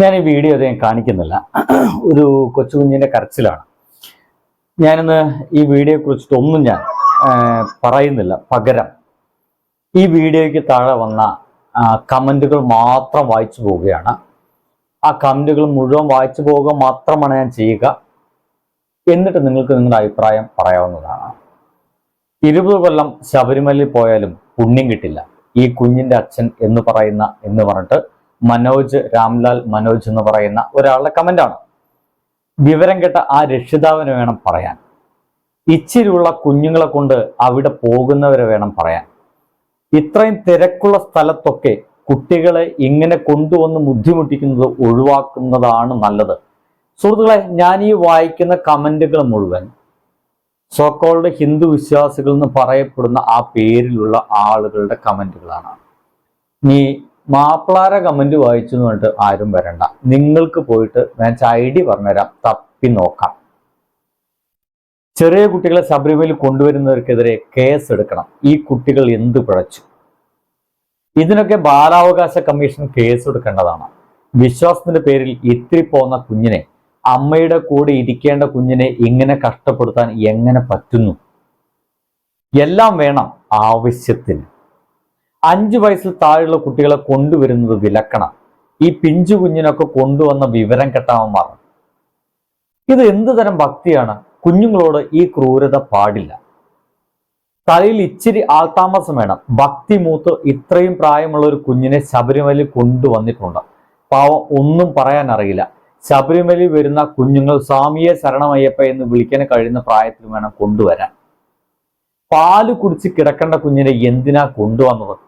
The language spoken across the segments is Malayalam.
ഞാൻ ഈ വീഡിയോ അദ്ദേഹം കാണിക്കുന്നില്ല. ഒരു കൊച്ചു കുഞ്ഞിന്റെ കരച്ചിലാണ്. ഞാനിന്ന് ഈ വീഡിയോയെ കുറിച്ചിട്ടൊന്നും ഞാൻ പറയുന്നില്ല. പകരം ഈ വീഡിയോയ്ക്ക് താഴെ വന്ന കമന്റുകൾ മാത്രം വായിച്ചു പോവുകയാണ്. ആ കമന്റുകൾ മുഴുവൻ വായിച്ചു പോവുക മാത്രമാണ് ഞാൻ ചെയ്യുക. എന്നിട്ട് നിങ്ങൾക്ക് നിങ്ങളുടെ അഭിപ്രായം പറയാവുന്നതാണ്. ഇരുപത് കൊല്ലം ശബരിമലയിൽ പോയാലും പുണ്യം കിട്ടില്ല. ഈ കുഞ്ഞിന്റെ അച്ഛൻ എന്ന് പറയുന്ന എന്ന് പറഞ്ഞിട്ട് മനോജ് രാംലാൽ മനോജ് എന്ന് പറയുന്ന ഒരാളുടെ കമന്റാണ് വിവരം കേട്ട ആ രക്ഷിതാവിന് വേണം പറയാൻ. ഇച്ചിരിയുള്ള കുഞ്ഞുങ്ങളെ കൊണ്ട് അവിടെ പോകുന്നവരെ വേണം പറയാൻ. ഇത്രയും തിരക്കുള്ള സ്ഥലത്തൊക്കെ കുട്ടികളെ ഇങ്ങനെ കൊണ്ടുവന്ന് ബുദ്ധിമുട്ടിക്കുന്നത് ഒഴിവാക്കുന്നതാണ് നല്ലത്. സുഹൃത്തുക്കളെ ഞാൻ ഈ വായിക്കുന്ന കമന്റുകൾ മുഴുവൻ സോക്കോൾഡ് ഹിന്ദു വിശ്വാസികൾ എന്ന് പറയപ്പെടുന്ന ആ പേരിലുള്ള ആളുകളുടെ കമന്റുകളാണ്. നീ മാപ്പിളാര കമന്റ് വായിച്ചു എന്ന് പറഞ്ഞിട്ട് ആരും വരണ്ട. നിങ്ങൾക്ക് പോയിട്ട് ഞാൻ ഐ ഡി പറഞ്ഞുതരാം. തപ്പി നോക്കാം. ചെറിയ കുട്ടികളെ ശബരിമലയിൽ കൊണ്ടുവരുന്നവർക്കെതിരെ കേസ് എടുക്കണം. ഈ കുട്ടികൾ എന്ത് പിഴച്ചു? ഇതിനൊക്കെ ബാലാവകാശ കമ്മീഷൻ കേസ് എടുക്കേണ്ടതാണ്. വിശ്വാസത്തിന്റെ പേരിൽ ഇത്തിരി പോന്ന കുഞ്ഞിനെ അമ്മയുടെ കൂടെ ഇരിക്കേണ്ട കുഞ്ഞിനെ ഇങ്ങനെ കഷ്ടപ്പെടുത്താൻ എങ്ങനെ പറ്റുന്നു? എല്ലാം വേണം ആവശ്യത്തിന്. അഞ്ചു വയസ്സിൽ താഴെയുള്ള കുട്ടികളെ കൊണ്ടുവരുന്നത് വിലക്കണം. ഈ പിഞ്ചു കുഞ്ഞിനൊക്കെ കൊണ്ടുവന്ന വിവരം കെട്ടാമന്മാർ ഇത് എന്ത് തരം ഭക്തിയാണ്? കുഞ്ഞുങ്ങളോട് ഈ ക്രൂരത പാടില്ല. തലയിൽ ഇച്ചിരി ആൾതാമസം വേണം. ഭക്തി മൂത്ത് ഇത്രയും പ്രായമുള്ള ഒരു കുഞ്ഞിനെ ശബരിമലയിൽ കൊണ്ടുവന്നിട്ടുണ്ട്. പാവം ഒന്നും പറയാൻ അറിയില്ല. ശബരിമലയിൽ വരുന്ന കുഞ്ഞുങ്ങൾ സ്വാമിയെ ശരണമയ്യപ്പ എന്ന് വിളിക്കാൻ കഴിയുന്ന പ്രായത്തിൽ വേണം കൊണ്ടുവരാൻ. പാൽ കുടിച്ച് കിടക്കേണ്ട കുഞ്ഞിനെ എന്തിനാ കൊണ്ടുവന്നത്?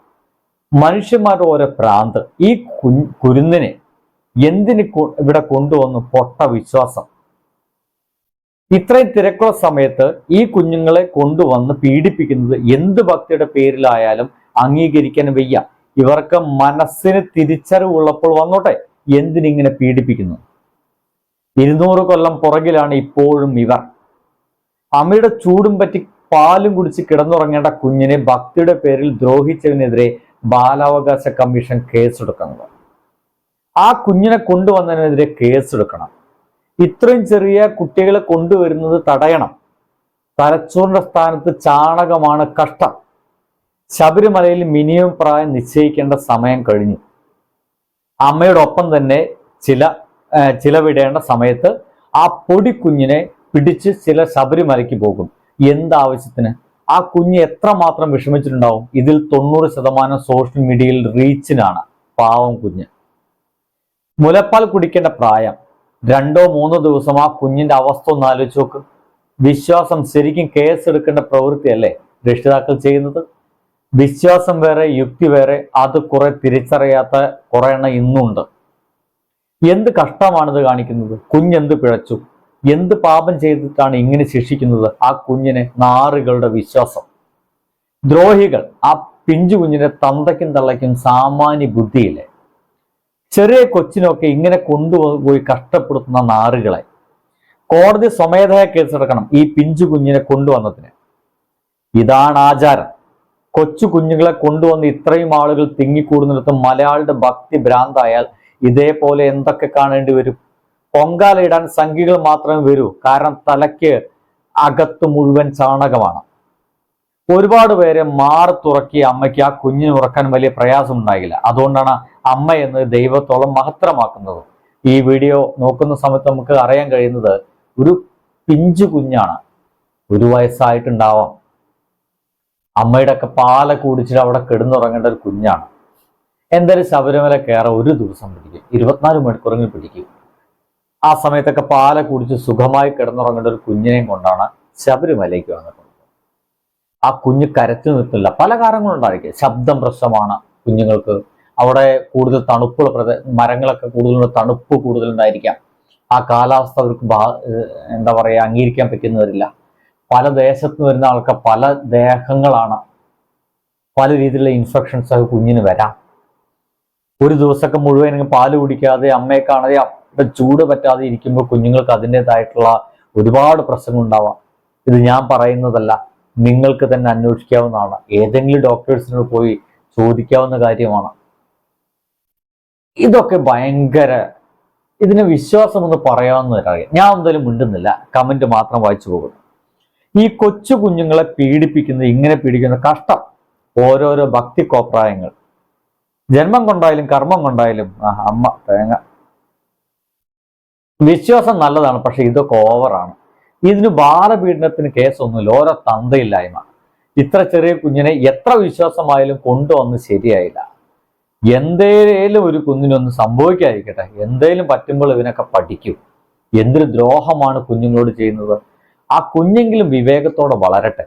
മനുഷ്യന്മാരുടെ ഓരോ പ്രാന്ത്. ഈ കു കുരുന്നിനെ എന്തിന് ഇവിടെ കൊണ്ടുവന്നു? പൊട്ട വിശ്വാസം ഇത്രയും തിരക്കുള്ള സമയത്ത് ഈ കുഞ്ഞുങ്ങളെ കൊണ്ടുവന്ന് പീഡിപ്പിക്കുന്നത് എന്ത് ഭക്തിയുടെ പേരിലായാലും അംഗീകരിക്കാൻ വയ്യ. ഇവർക്ക് മനസ്സിന് തിരിച്ചറിവുള്ളപ്പോൾ വന്നോട്ടെ എന്തിനിങ്ങനെ പീഡിപ്പിക്കുന്നു? ഇരുന്നൂറ് കൊല്ലം പുറകിലാണ് ഇപ്പോഴും ഇവർ. അമ്മയുടെ ചൂടും പറ്റി പാലും കുടിച്ച് കിടന്നുറങ്ങേണ്ട കുഞ്ഞിനെ ഭക്തിയുടെ പേരിൽ ദ്രോഹിച്ചതിനെതിരെ ബാലാവകാശ കമ്മീഷൻ കേസെടുക്കുന്നത്. ആ കുഞ്ഞിനെ കൊണ്ടുവന്നതിനെതിരെ കേസെടുക്കണം. ഇത്രയും ചെറിയ കുട്ടികളെ കൊണ്ടുവരുന്നത് തടയണം. തലച്ചോറിന്റെ സ്ഥാനത്ത് ചാണകമാണ് കഷ്ടം. ശബരിമലയിൽ മിനിമം പ്രായം നിശ്ചയിക്കേണ്ട സമയം കഴിഞ്ഞു. അമ്മയോടൊപ്പം തന്നെ ചില ചിലവിടേണ്ട സമയത്ത് ആ പൊടി കുഞ്ഞിനെ പിടിച്ച് ചില ശബരിമലയ്ക്ക് പോകും. എന്താവശ്യത്തിന് ആ കുഞ്ഞ് എത്രമാത്രം വിഷമിച്ചിട്ടുണ്ടാവും? ഇതിൽ തൊണ്ണൂറ് ശതമാനം സോഷ്യൽ മീഡിയയിൽ റീച്ചിനാണ് പാവം കുഞ്ഞ്. മുലപ്പാൽ കുടിക്കേണ്ട പ്രായം. രണ്ടോ മൂന്നോ ദിവസം ആ കുഞ്ഞിന്റെ അവസ്ഥ ഒന്ന് ആലോചിച്ച് നോക്ക്. വിശ്വാസം ശരിക്കും എടുക്കേണ്ട പ്രവൃത്തിയല്ലേ രക്ഷിതാക്കൾ ചെയ്യുന്നത്? വിശ്വാസം വേറെ യുക്തി വേറെ അത് കുറെ തിരിച്ചറിയാത്ത കുറെ എണ്ണം ഇന്നുണ്ട്. എന്ത് കഷ്ടമാണിത് കാണിക്കുന്നത്? കുഞ്ഞെന്ത് പിഴച്ചു? എന്ത് പാപം ചെയ്തിട്ടാണ് ഇങ്ങനെ ശിക്ഷിക്കുന്നത്? ആ കുഞ്ഞിനെ നാറുകളുടെ വിശ്വാസം. ദ്രോഹികൾ ആ പിഞ്ചു കുഞ്ഞിനെ തന്തയ്ക്കും തള്ളയ്ക്കും സാമാന്യ ബുദ്ധിയില്ലേ? ചെറിയ കൊച്ചിനൊക്കെ ഇങ്ങനെ കൊണ്ടുപോയി കഷ്ടപ്പെടുത്തുന്ന നാറുകളെ. കോടതി സ്വമേധയാ കേസെടുക്കണം ഈ പിഞ്ചു കുഞ്ഞിനെ കൊണ്ടുവന്നതിന്. ഇതാണ് ആചാരം. കൊച്ചു കുഞ്ഞുങ്ങളെ കൊണ്ടുവന്ന് ഇത്രയും ആളുകൾ തിങ്ങിക്കൂടുന്നിടത്ത് മലയാളിയുടെ ഭക്തി ഭ്രാന്തായാൽ ഇതേപോലെ എന്തൊക്കെ കാണേണ്ടി വരും? പൊങ്കാലയിടാൻ സംഖ്യകൾ മാത്രമേ വരൂ. കാരണം തലയ്ക്ക് അകത്ത് മുഴുവൻ ചാണകമാണ്. ഒരുപാട് പേരെ മാറി തുറക്കിയ അമ്മയ്ക്ക് ആ കുഞ്ഞിനെ ഉറക്കാൻ വലിയ പ്രയാസം ഉണ്ടായില്ല. അതുകൊണ്ടാണ് അമ്മ എന്ന് ദൈവത്തോളം മഹത്തരമാക്കുന്നത്. ഈ വീഡിയോ നോക്കുന്ന സമയത്ത് നമുക്ക് അറിയാൻ കഴിയുന്നത് ഒരു പിഞ്ചു കുഞ്ഞാണ്. ഒരു വയസ്സായിട്ടുണ്ടാവാം. അമ്മയുടെ ഒക്കെ പാല കുടിച്ചിട്ട് അവിടെ കിടന്നുറങ്ങേണ്ട ഒരു കുഞ്ഞാണ്. എന്തായാലും ശബരിമല കയറാൻ ഒരു ദിവസം പിടിക്കും. ഇരുപത്തിനാല് മണിക്കൂറെങ്കിലും പിടിക്കും. ആ സമയത്തൊക്കെ പാല കുടിച്ച് സുഖമായി കിടന്നുറങ്ങേണ്ട ഒരു കുഞ്ഞിനെയും കൊണ്ടാണ് ശബരിമലയ്ക്ക് വന്നിട്ടുള്ളത്. ആ കുഞ്ഞ് കരച്ചു നിൽക്കില്ല പല കാരണങ്ങളുണ്ടായിരിക്കും ശബ്ദം പ്രശ്നമാണ് കുഞ്ഞുങ്ങൾക്ക്. അവിടെ കൂടുതൽ തണുപ്പുള്ള പ്രദേ മരങ്ങളൊക്കെ കൂടുതൽ തണുപ്പ് കൂടുതലുണ്ടായിരിക്കാം. ആ കാലാവസ്ഥ അവർക്ക് എന്താ പറയുക അംഗീകരിക്കാൻ പറ്റുന്നവരില്ല. പല ദേശത്ത് വരുന്ന ആൾക്ക് പല ദേഹങ്ങളാണ്. പല രീതിയിലുള്ള ഇൻഫെക്ഷൻസ് ഒക്കെ കുഞ്ഞിന് വരാം. ഒരു ദിവസമൊക്കെ മുഴുവൻ പാൽ കുടിക്കാതെ അമ്മയെ കാണാതെ അവിടെ ചൂട് പറ്റാതെ ഇരിക്കുമ്പോൾ കുഞ്ഞുങ്ങൾക്ക് അതിന്റെതായിട്ടുള്ള ഒരുപാട് പ്രശ്നങ്ങൾ ഉണ്ടാവാം. ഇത് ഞാൻ പറയുന്നതല്ല നിങ്ങൾക്ക് തന്നെ അന്വേഷിക്കാവുന്നതാണ്. ഏതെങ്കിലും ഡോക്ടേഴ്സിനോട് പോയി ചോദിക്കാവുന്ന കാര്യമാണ്. ഇതൊക്കെ ഭയങ്കര ഇതിന് വിശ്വാസം എന്ന് പറയാവുന്നവരറിയാം ഞാൻ എന്തായാലും മിണ്ടുന്നില്ല. കമന്റ് മാത്രം വായിച്ചു പോകുന്നു. ഈ കൊച്ചു കുഞ്ഞുങ്ങളെ പീഡിപ്പിക്കുന്നത് ഇങ്ങനെ പീഡിക്കുന്ന കഷ്ടം. ഓരോരോ ഭക്തി കോപ്രായങ്ങൾ ജന്മം കൊണ്ടായാലും കർമ്മം കൊണ്ടായാലും അമ്മ തേങ്ങ. വിശ്വാസം നല്ലതാണ് പക്ഷെ ഇതൊക്കെ ഓവറാണ് ഇതിന് ബാലപീഡനത്തിന് കേസൊന്നുമില്ല ഓരോ തന്തയില്ലായ്മ. ഇത്ര ചെറിയ കുഞ്ഞിനെ എത്ര വിശ്വാസമായാലും കൊണ്ടുവന്ന് ശരിയായില്ല. എന്തേലും ഒരു കുഞ്ഞിനൊന്നും സംഭവിക്കാതിരിക്കട്ടെ എന്തേലും പറ്റുമ്പോൾ ഇവനൊക്കെ പഠിക്കും. എന്തൊരു ദ്രോഹമാണ് കുഞ്ഞുങ്ങളോട് ചെയ്യുന്നത്. ആ കുഞ്ഞെങ്കിലും വിവേകത്തോടെ വളരട്ടെ.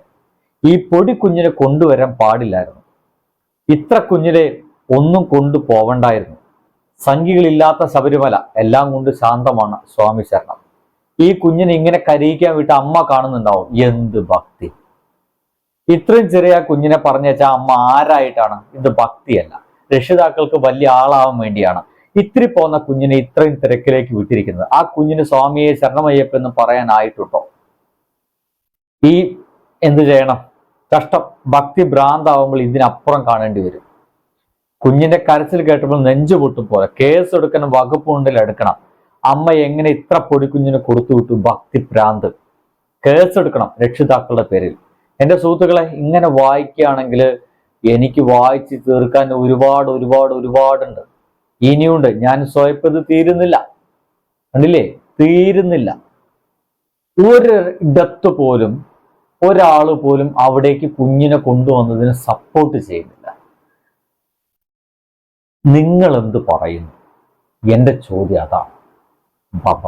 ഈ പൊടി കുഞ്ഞിനെ കൊണ്ടുവരാൻ പാടില്ലായിരുന്നു. ഇത്ര കുഞ്ഞിനെ ഒന്നും കൊണ്ടു പോവണ്ടായിരുന്നു സംഖ്യകളില്ലാത്ത ശബരിമല എല്ലാം കൊണ്ട് ശാന്തമാണ് സ്വാമി ശരണം. ഈ കുഞ്ഞിനെ ഇങ്ങനെ കരയിക്കാൻ വിട്ട് അമ്മ കാണുന്നുണ്ടാവും. എന്ത് ഭക്തി. ഇത്രയും ചെറിയ കുഞ്ഞിനെ പറഞ്ഞേച്ച അമ്മ ആരായിട്ടാണ്? ഇത് ഭക്തിയല്ല. രക്ഷിതാക്കൾക്ക് വലിയ ആളാവാൻ വേണ്ടിയാണ്. ഇത്തിരി പോന്ന കുഞ്ഞിനെ ഇത്രയും തിരക്കിലേക്ക് വിട്ടിരിക്കുന്നത്. ആ കുഞ്ഞിന് സ്വാമിയെ ശരണമയ്യപ്പ എന്ന് പറയാനായിട്ടുണ്ടോ? ഈ എന്ത് ചെയ്യണം? കഷ്ടം ഭക്തി ഭ്രാന്താവുമ്പോൾ ഇതിനപ്പുറം കാണേണ്ടി വരും. കുഞ്ഞിന്റെ കരച്ചിൽ കേട്ടപ്പോൾ നെഞ്ചു പൊട്ടും പോലെ കേസ് എടുക്കണം വകുപ്പുണ്ടിൽ എടുക്കണം. അമ്മ എങ്ങനെ ഇത്ര പൊടി കുഞ്ഞിന് കൊടുത്തു വിട്ടു? ഭക്തി ഭ്രാന്ത്. കേസ് എടുക്കണം രക്ഷിതാക്കളുടെ പേരിൽ. എന്റെ സുഹൃത്തുക്കളെ ഇങ്ങനെ വായിക്കുകയാണെങ്കിൽ എനിക്ക് വായിച്ച് തീർക്കാൻ ഒരുപാട് ഒരുപാട് ഒരുപാടുണ്ട്. ഇനിയുണ്ട്. ഞാൻ സ്വയപ്പ് ഇത് തീരുന്നില്ല. കണ്ടില്ലേ? തീരുന്നില്ല. ഒരു ഇടത്ത് പോലും ഒരാൾ പോലും അവിടേക്ക് കുഞ്ഞിനെ കൊണ്ടുവന്നതിന് സപ്പോർട്ട് ചെയ്യുന്നില്ല. നിങ്ങൾ എന്ത് പറയുന്നു? എന്റെ ചോദ്യം അതാണ് പാപ്പ